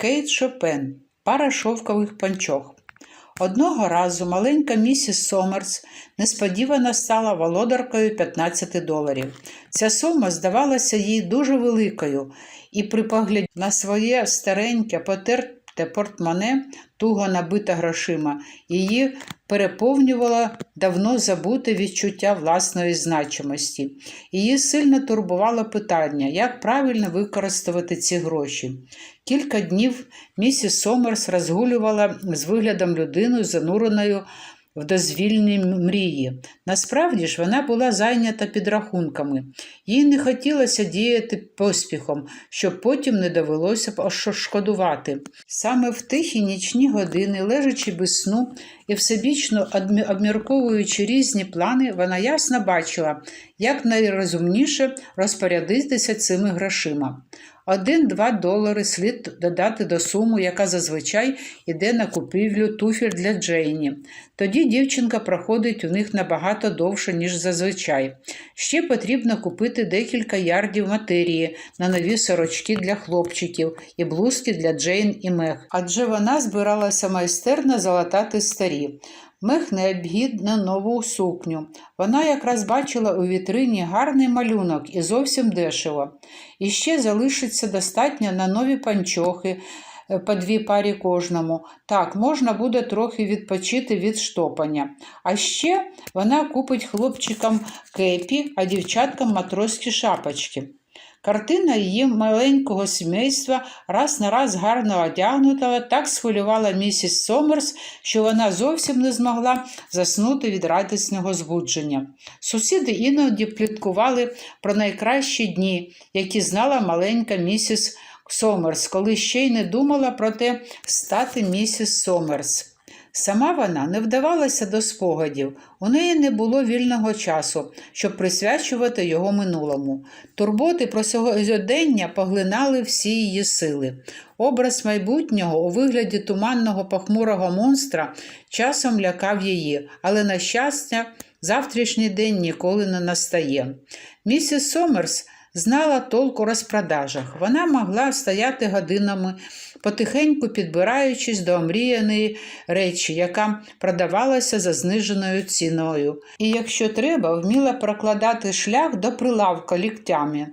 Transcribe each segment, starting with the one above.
Кейт Шопен, пара шовкових панчох. Одного разу маленька місіс Сомерс несподівано стала володаркою 15 доларів. Ця сума здавалася їй дуже великою, і при погляді на своє стареньке потерте портмоне, туго набита грошима, її переповнювало давно забуте відчуття власної значимості. Її сильно турбувало питання, як правильно використовувати ці гроші. Кілька днів місіс Сомерс розгулювала з виглядом людини, зануреною в дозвільні мрії. Насправді ж вона була зайнята підрахунками. Їй не хотілося діяти поспіхом, щоб потім не довелося б шкодувати. Саме в тихі нічні години, лежачи без сну і всебічно обмірковуючи різні плани, вона ясно бачила, як найрозумніше розпорядитися цими грошима. Один-два долари слід додати до суми, яка зазвичай йде на купівлю туфель для Джейні. Тоді дівчинка проходить у них набагато довше, ніж зазвичай. Ще потрібно купити декілька ярдів матерії на нові сорочки для хлопчиків і блузки для Джейн і Мех, адже вона збиралася майстерно залатати старі. Мех необхідно нову сукню. Вона якраз бачила у вітрині гарний малюнок і зовсім дешево. І ще залишиться достатньо на нові панчохи, е, по дві парі кожному. Так, можна буде трохи відпочити від штопання. А ще вона купить хлопчикам кепі, а дівчаткам матросські шапочки. Картина її маленького сімейства раз на раз гарно одягнутого так схвилювала місіс Сомерс, що вона зовсім не змогла заснути від радісного збудження. Сусіди іноді пліткували про найкращі дні, які знала маленька місіс Сомерс, коли ще й не думала про те стати місіс Сомерс. Сама вона не вдавалася до спогадів, у неї не було вільного часу, щоб присвячувати його минулому. Турботи про сьогодення поглинали всі її сили. Образ майбутнього у вигляді туманного похмурого монстра часом лякав її, але, на щастя, завтрашній день ніколи не настає. Місіс Сомерс знала толк у розпродажах. Вона могла стояти годинами, потихеньку підбираючись до омріяної речі, яка продавалася за зниженою ціною. І, якщо треба, вміла прокладати шлях до прилавка ліктями.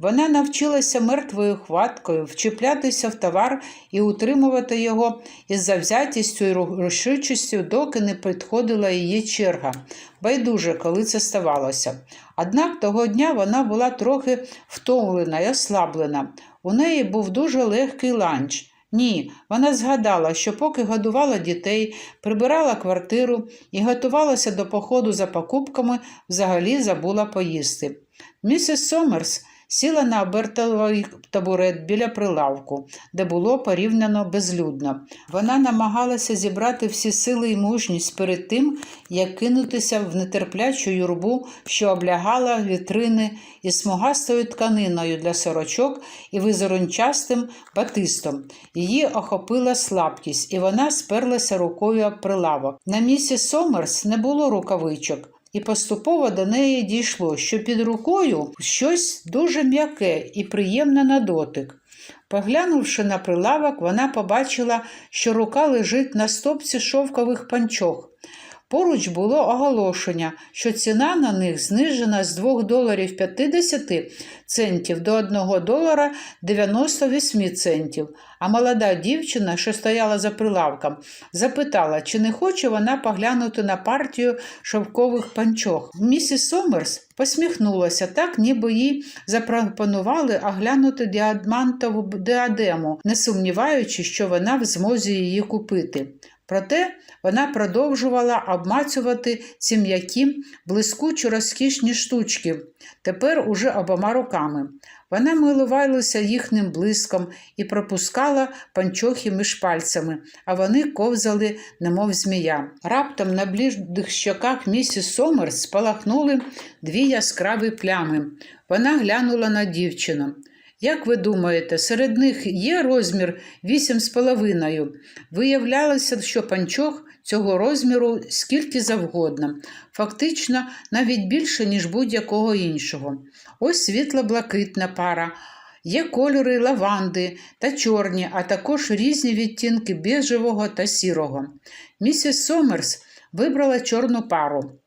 Вона навчилася мертвою хваткою вчіплятися в товар і утримувати його із завзятістю і рушучістю, доки не підходила її черга. Байдуже, коли це ставалося. Однак того дня вона була трохи втомлена і ослаблена. У неї був дуже легкий ланч. Ні, вона згадала, що поки годувала дітей, прибирала квартиру і готувалася до походу за покупками, взагалі забула поїсти. Місіс Сомерс сіла на обертовий табурет біля прилавку, де було порівняно безлюдно. Вона намагалася зібрати всі сили і мужність перед тим, як кинутися в нетерплячу юрбу, що облягала вітрини із смугастою тканиною для сорочок і визерончастим батистом. Її охопила слабкість, і вона сперлася рукою об прилавок. На місіс Сомерс не було рукавичок. І поступово до неї дійшло, що під рукою щось дуже м'яке і приємне на дотик. Поглянувши на прилавок, вона побачила, що рука лежить на стопці шовкових панчох. Поруч було оголошення, що ціна на них знижена з 2 доларів 50 центів до 1 долара 98 центів. А молода дівчина, що стояла за прилавком, запитала, чи не хоче вона поглянути на партію шовкових панчох. Місіс Сомерс посміхнулася так, ніби їй запропонували оглянути діамантову діадему, не сумніваючись, що вона в змозі її купити. Проте вона продовжувала обмацювати ці м'які, блискучі розкішні штучки, тепер уже обома руками. Вона милувалася їхнім блиском і пропускала панчохи між пальцями, а вони ковзали, немов змія. Раптом на блідих щоках місіс Сомерс спалахнули дві яскраві плями. Вона глянула на дівчину. Як ви думаєте, серед них є розмір 8,5? Виявлялося, що панчох цього розміру скільки завгодно, фактично навіть більше, ніж будь-якого іншого. Ось світло-блакитна пара Є кольори лаванди та чорні, а також різні відтінки біжевого та сірого. Місіс Сомерс вибрала чорну пару.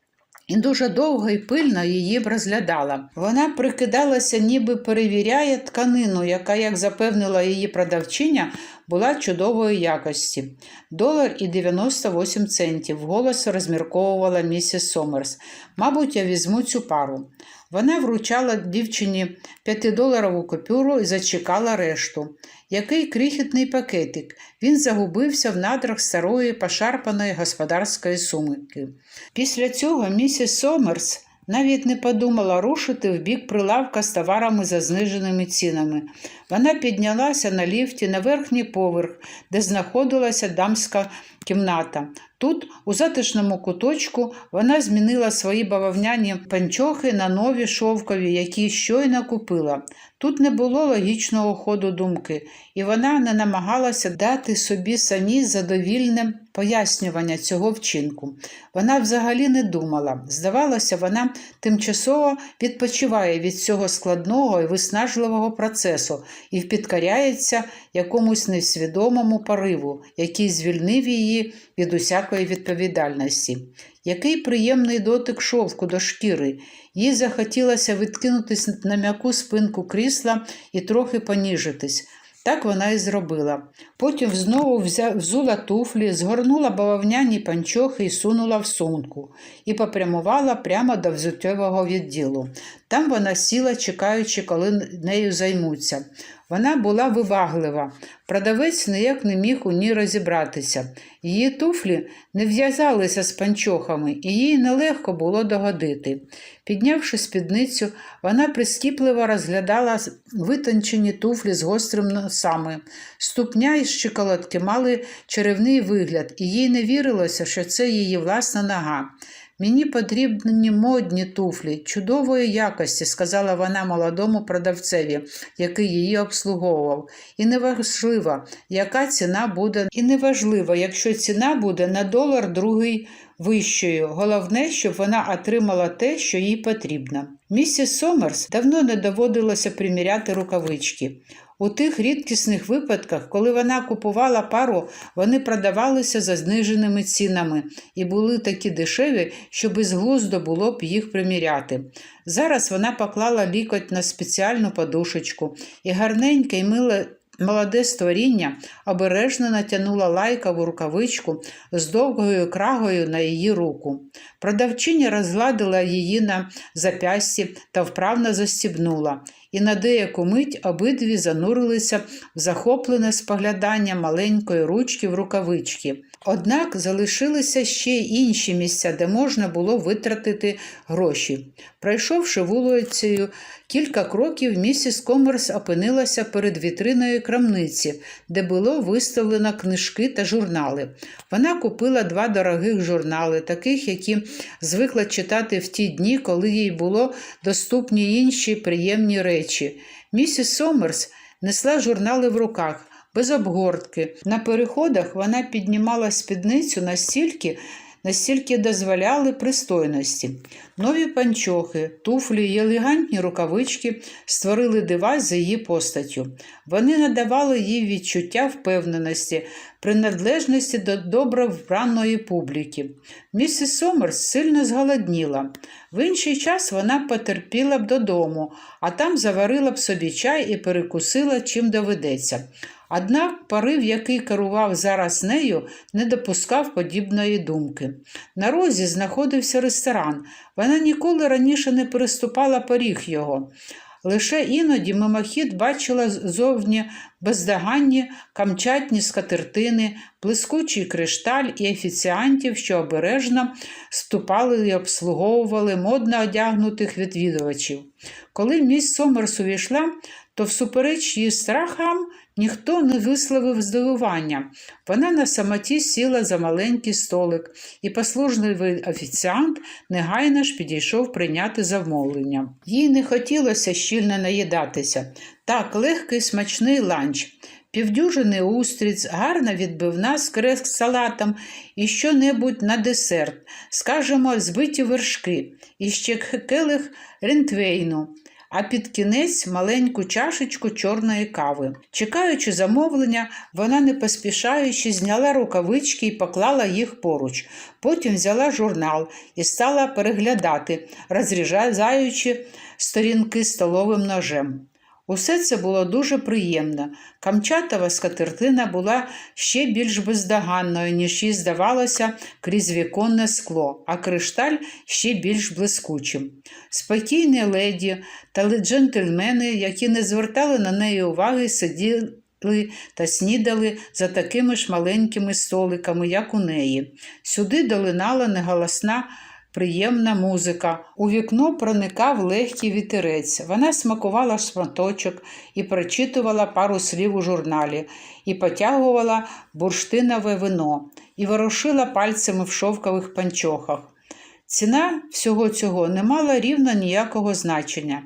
І дуже довго і пильно її б розглядала. Вона прикидалася, ніби перевіряє тканину, яка, як запевнила її продавчиня, була чудової якості. Долар і 98 центів, вголос розмірковувала місіс Сомерс. Мабуть, я візьму цю пару. Вона вручала дівчині 5-доларову купюру і зачекала решту. Який крихітний пакетик. Він загубився в надрах старої пошарпаної господарської сумки. Після цього місіс Сомерс навіть не подумала рушити в бік прилавка з товарами за зниженими цінами. Вона піднялася на ліфті на верхній поверх, де знаходилася дамська кімната. Тут, у затишному куточку, вона змінила свої бавовняні панчохи на нові шовкові, які щойно купила. Тут не було логічного ходу думки, і вона не намагалася дати собі самі задовільне пояснювання цього вчинку. Вона взагалі не думала. Здавалося, вона тимчасово відпочиває від цього складного і виснажливого процесу і підкоряється якомусь несвідомому пориву, який звільнив її від усякої відповідальності. Який приємний дотик шовку до шкіри. Їй захотілося відкинутись на м'яку спинку крісла і трохи поніжитись. Так вона і зробила. Потім знову взула туфлі, згорнула бавовняні панчохи і сунула в сумку, і попрямувала прямо до взуттєвого відділу. Там вона сіла, чекаючи, коли нею займуться. Вона була виваглива. Продавець ніяк не міг у ній розібратися. Її туфлі не в'язалися з панчохами, і їй нелегко було догодити. Піднявши спідницю, вона прискіпливо розглядала витончені туфлі з гострим носами. Ступня і щиколотки мали черевний вигляд, і їй не вірилося, що це її власна нога. Мені потрібні модні туфлі, чудової якості, сказала вона молодому продавцеві, який її обслуговував. І неважливо, яка ціна буде, і неважливо, якщо ціна буде на долар другий вищою. Головне, щоб вона отримала те, що їй потрібно. Місіс Сомерс давно не доводилося приміряти рукавички. У тих рідкісних випадках, коли вона купувала пару, вони продавалися за зниженими цінами і були такі дешеві, що безглуздо було б їх приміряти. Зараз вона поклала лікоть на спеціальну подушечку і гарненьке й миле Молоде створіння обережно натягнула лайкову рукавичку з довгою крагою на її руку. Продавчиня розгладила її на запясті та вправно застібнула, і на деяку мить обидві занурилися в захоплене споглядання маленької ручки в рукавички. Однак залишилися ще й інші місця, де можна було витратити гроші. Пройшовши вулицею кілька кроків, місіс Комерс опинилася перед вітриною крамниці, де було виставлено книжки та журнали. Вона купила два дорогих журнали, таких, які звикла читати в ті дні, коли їй було доступні інші приємні речі. Місіс Сомерс несла журнали в руках без обгортки. На переходах вона піднімала спідницю настільки, настільки дозволяли пристойності. Нові панчохи, туфлі й елегантні рукавички створили дива за її постаттю. Вони надавали їй відчуття впевненості, приналежності до добре вбраної публіки. Місіс Сомерс сильно зголодніла. В інший час вона потерпіла б додому, а там заварила б собі чай і перекусила, чим доведеться. Однак порив, який керував зараз нею, не допускав подібної думки. На розі знаходився ресторан. Вона ніколи раніше не переступала поріг його. Лише іноді мимохід бачила зовні бездоганні камчатні скатертини, блискучий кришталь і офіціантів, що обережно ступали і обслуговували модно одягнутих відвідувачів. Коли міс Сомерс увійшла, то всупереч її страхам ніхто не висловив здивування. Вона на самоті сіла за маленький столик, і послужливий офіціант негайно ж підійшов прийняти замовлення. Їй не хотілося щільно наїдатися. Так, легкий смачний ланч. Півдюжини устриць, гарна відбивна з крест салатом і що-небудь на десерт, скажімо, збиті вершки, і ще келих рентвейну. А під кінець маленьку чашечку чорної кави. Чекаючи замовлення, вона, не поспішаючи, зняла рукавички і поклала їх поруч. Потім взяла журнал і стала переглядати, розрізаючи сторінки столовим ножем. Усе це було дуже приємно. Камчатова скатертина була ще більш бездоганною, ніж їй здавалося крізь віконне скло, а кришталь ще більш блискучим. Спокійні леді та джентльмени, які не звертали на неї уваги, сиділи та снідали за такими ж маленькими столиками, як у неї. Сюди долинала неголосна приємна музика. У вікно проникав легкий вітерець. Вона смакувала шматочок і прочитувала пару слів у журналі, і потягувала бурштинове вино, і ворушила пальцями в шовкових панчохах. Ціна всього цього не мала рівно ніякого значення.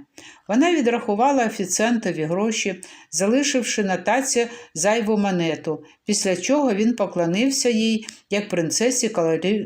Вона відрахувала офіціантові гроші, залишивши на таці зайву монету, після чого він поклонився їй, як принцесі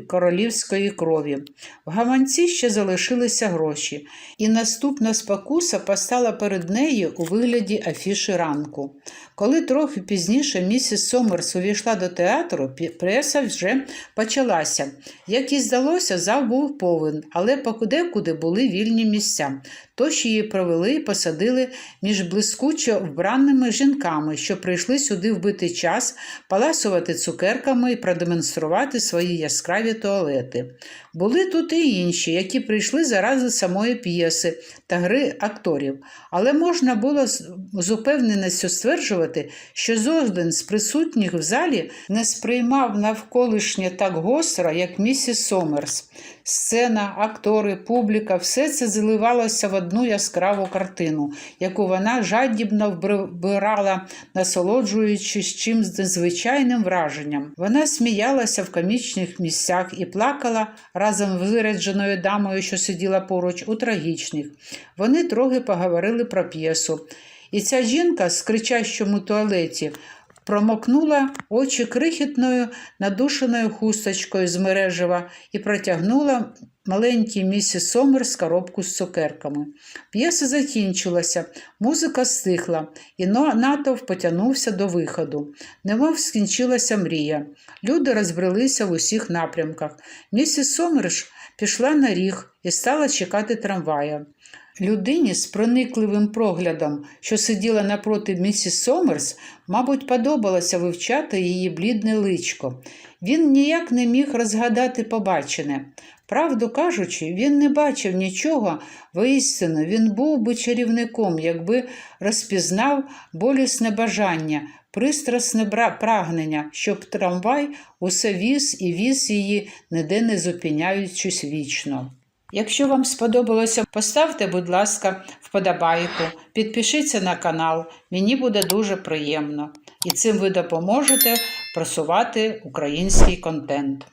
королівської крові. В гаманці ще залишилися гроші, і наступна спокуса постала перед нею у вигляді афіши ранку. Коли трохи пізніше місіс Сомерс увійшла до театру, преса вже почалася. Як і здалося, зал був повен, але покудекуди були вільні місця. Тож її провели і посадили між блискуче вбраними жінками, що прийшли сюди вбити час, паласувати цукерками і продемонструвати свої яскраві туалети. Були тут і інші, які прийшли заради самої п'єси та гри акторів, але можна було з упевненістю стверджувати, що жоден з присутніх в залі не сприймав навколишнє так гостро, як місіс Сомерс. Сцена, актори, публіка все це заливалося в одну яскраву картину, яку вона жадібно вбирала, насолоджуючись чимсь незвичайним враженням. Вона сміялася в комічних місцях і плакала разом з вирядженою дамою, що сиділа поруч, у трагічних. Вони трохи поговорили про п'єсу. І ця жінка з кричащому туалеті промокнула очі крихітною надушеною хусточкою з мережева і протягнула маленькій місіс Сомерс коробку з цукерками. П'єса закінчилася, музика стихла, і натовп потягнувся до виходу. Немов скінчилася мрія. Люди розбрелися в усіх напрямках. Місіс Сомерш пішла на ріг і стала чекати трамвая. Людині з проникливим проглядом, що сиділа напроти місіс Сомерс, мабуть, подобалося вивчати її блідне личко. Він ніяк не міг розгадати побачене. Правду кажучи, він не бачив нічого воістину, він був би чарівником, якби розпізнав болісне бажання, пристрасне прагнення, щоб трамвай усе віз і віз її, ніде не зупиняючись вічно. Якщо вам сподобалося, поставте, будь ласка, вподобайку, підпишіться на канал, мені буде дуже приємно. І цим ви допоможете просувати український контент.